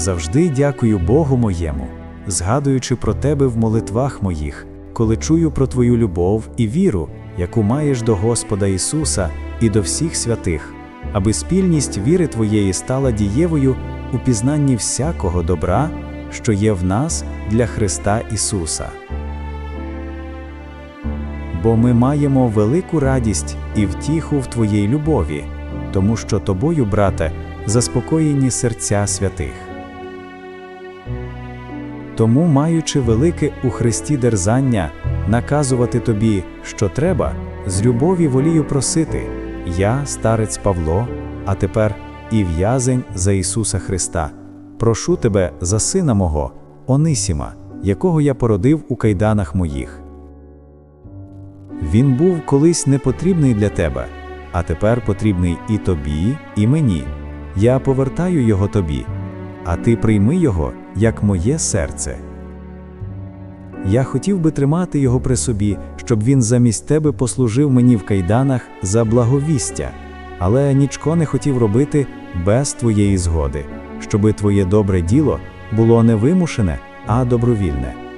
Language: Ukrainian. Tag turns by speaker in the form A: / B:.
A: Завжди дякую Богу моєму, згадуючи про тебе в молитвах моїх, коли чую про твою любов і віру, яку маєш до Господа Ісуса і до всіх святих, аби спільність віри Твоєї стала дієвою у пізнанні всякого добра, що є в нас для Христа Ісуса. Бо ми маємо велику радість і втіху в Твоїй любові, тому що тобою, брате, заспокоєні серця святих. Тому, маючи велике у Христі дерзання, наказувати тобі, що треба, з любові волію просити, я, старець Павло, а тепер і в'язень за Ісуса Христа, прошу тебе за сина мого, Онисіма, якого я породив у кайданах моїх. Він був колись непотрібний для тебе, а тепер потрібний і тобі, і мені. Я повертаю його тобі, а ти прийми його, як моє серце. Я хотів би тримати його при собі, щоб він замість тебе послужив мені в кайданах за благовістя, але нічко не хотів робити без твоєї згоди, щоби твоє добре діло було не вимушене, а добровільне.